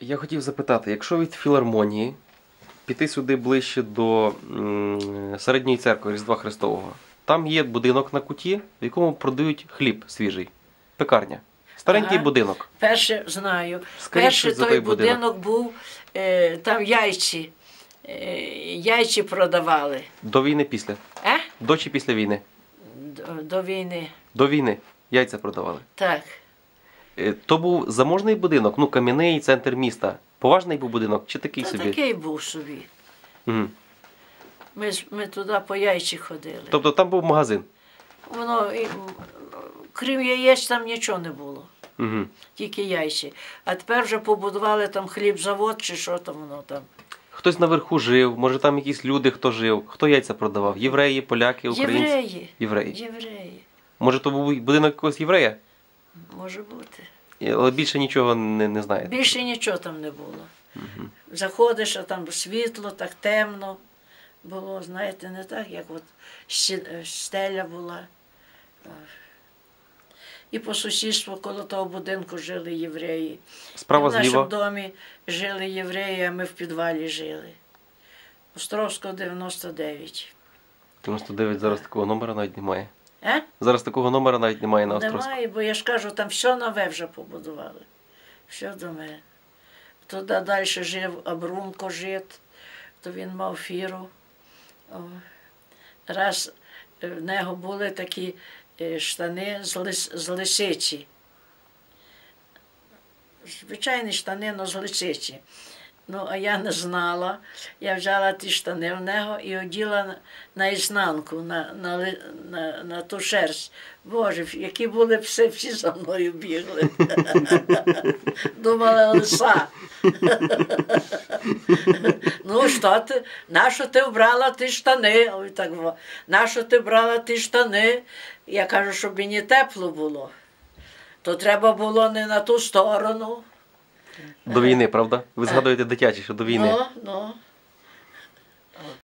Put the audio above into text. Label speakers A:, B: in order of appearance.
A: Я хотів запитати, якщо від філармонії піти сюди ближче до середньої церкви Різдва Христового, там є будинок на куті, в якому продають хліб свіжий. Пекарня. Старенький
B: Ага.
A: будинок.
B: Перше знаю.
A: Скажіть,
B: Перший той
A: той будинок?
B: будинок був, е, там яйці. Е, яйці продавали.
A: До війни після.
B: Е?
A: До чи після війни?
B: До, до війни.
A: До війни. Яйця продавали.
B: Так.
A: Е, То був заможний будинок, ну кам'яний центр міста. Поважний був будинок чи такий
B: Та
A: собі?
B: такий був собі.
A: Мгм.
B: Ми, ж- ми туди по яйці ходили.
A: Тобто там був магазин.
B: Воно, і, крім яєць, там нічого не було.
A: Угу.
B: Тільки яйці. А тепер вже побудували там хлібзавод чи що там воно там.
A: Хтось наверху жив, може там якісь люди, хто жив. Хто яйця продавав? Євреї, поляки, українці?
B: Євреї.
A: Євреї.
B: Євреї.
A: Може, то був будинок якогось єврея,
B: Може бути.
A: але більше нічого не, не знаєте.
B: Більше нічого там не було. Заходиш, а там світло, так темно було, знаєте, не так, як от е, стеля була. І по сусідству коло того будинку жили євреї.
A: Справа
B: і в нашому
A: зліва.
B: домі жили євреї, а ми в підвалі жили. Островського 99.
A: 99 зараз такого номера навіть немає.
B: Е?
A: Зараз такого номера навіть немає на Острозьку.
B: Немає, бо я ж кажу, там все нове вже побудували. Все до мене. Туди далі жив Абрунко жит, то він мав фіру. О. Раз е, в нього були такі е, штани з, лис, з лисичі. Звичайні штани, але з лисичі. Ну, а я не знала. Я взяла ті штани в нього і оділа на- на ізнанку, на, на, на, на ту шерсть. Боже, які були пси, всі за мною бігли. Думали лиса. ну, що ти, нащо ти вбрала ті штани? Ой, так, нащо ти брала ті штани? Я кажу, щоб мені тепло було. То треба було не на ту сторону.
A: До війни, правда? Ви згадуєте дитячі, що до війни.
B: Ну, ну.